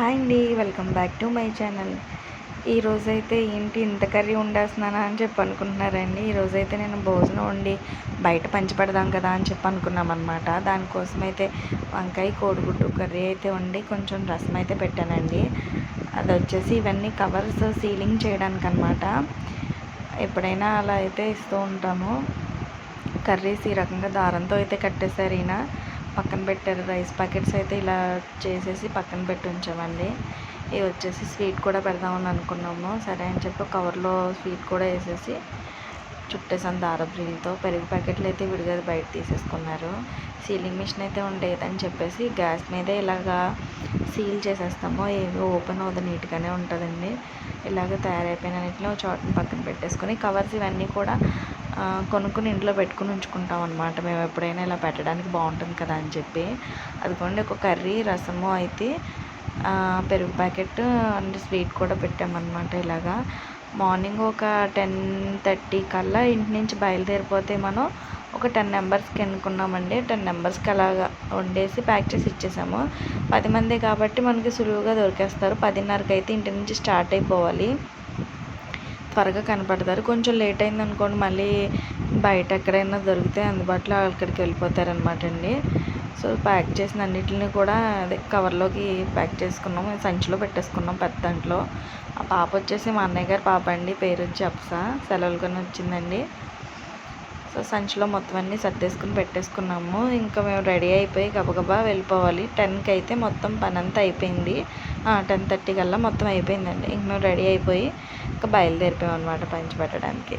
Hi అండి welcome back to my channel. ఈరోజైతే ఏంటి ఇంత కర్రీ వండేస్తున్నానా అని చెప్పి అనుకుంటున్నారండి. ఈరోజైతే నేను భోజనం వండి బయట పంచిపెడదాం కదా అని చెప్పి అనుకున్నాం అనమాట దానికోసం అయితే వంకాయ కోడిగుడ్డు కర్రీ అయితే వండి కొంచెం రసం అయితే పెట్టానండి. అది వచ్చేసి ఇవన్నీ కవర్స్ సీలింగ్ చేయడానికి అనమాట ఎప్పుడైనా అలా అయితే ఇస్తూ ఉంటాము కర్రీస్ ఈ రకంగా దారంతో అయితే కట్టేశారు ఈయన. పక్కన పెట్టారు రైస్ ప్యాకెట్స్ అయితే ఇలా చేసేసి పక్కన పెట్టి ఉంచామండి. ఇవి వచ్చేసి స్వీట్ కూడా పెడదామని అనుకున్నాము. సరే అని చెప్పి కవర్లో స్వీట్ కూడా వేసేసి చుట్టేసాను దారబ్రీలతో పెరుగు ప్యాకెట్లు అయితే విడిగా బయట తీసేసుకున్నారు. సీలింగ్ మిషన్ అయితే ఉండేదని చెప్పేసి గ్యాస్ మీద ఇలాగా సీల్ చేసేస్తాము. ఏమి ఓపెన్ అవ్వదు నీట్గానే ఉంటుందండి. ఇలాగ తయారైపోయిన నీటిలో చోటని పక్కన పెట్టేసుకొని కవర్స్ ఇవన్నీ కూడా కొనుక్కుని ఇంట్లో పెట్టుకుని ఉంచుకుంటాం అనమాట మేము ఎప్పుడైనా ఇలా పెట్టడానికి బాగుంటుంది కదా అని చెప్పి. అదిగోండి ఒక కర్రీ రసము అయితే పెరుగు ప్యాకెట్ అండ్ స్వీట్ కూడా పెట్టామన్నమాట ఇలాగా. మార్నింగ్ ఒక టెన్ థర్టీ కల్లా ఇంటి నుంచి బయలుదేరిపోతే మనం ఒక టెన్ మెంబర్స్కి ఎన్నుకున్నామండి. టెన్ మెంబర్స్కి అలాగా వండేసి ప్యాక్ చేసి ఇచ్చేసాము. పది మంది కాబట్టి మనకి సులువుగా దొరికేస్తారు. పదిన్నరకి అయితే ఇంటి నుంచి స్టార్ట్ అయిపోవాలి. త్వరగా కనపడతారు. కొంచెం లేట్ అయింది అనుకోండి మళ్ళీ బయట ఎక్కడైనా దొరికితే అందుబాటులో అక్కడికి వెళ్ళిపోతారనమాట అండి. సో ప్యాక్ చేసిన అన్నిటిని కూడా అదే కవర్లోకి ప్యాక్ చేసుకున్నాం. సంచిలో పెట్టేసుకున్నాం పెద్ద దాంట్లో. ఆ పాప వచ్చేసి మా అన్నయ్య గారి పాప అండి. పేరు వచ్చి అప్సా. సెలవులు కొని వచ్చిందండి. సో సంచిలో మొత్తం అన్నీ సర్దేసుకుని పెట్టేసుకున్నాము. ఇంకా మేము రెడీ అయిపోయి గబగబా వెళ్ళిపోవాలి. టెన్కి అయితే మొత్తం పని అంతా అయిపోయింది టెన్ థర్టీ కల్లా మొత్తం అయిపోయిందండి. ఇంక మేము రెడీ అయిపోయి ఇంకా బయలుదేరిపోయాం అనమాట పంచి పెట్టడానికి.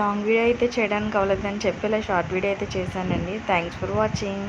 లాంగ్ వీడియో అయితే చేయడానికి అవ్వలేదని చెప్పి ఇలా షార్ట్ వీడియో అయితే చేశానండి. Thanks for watching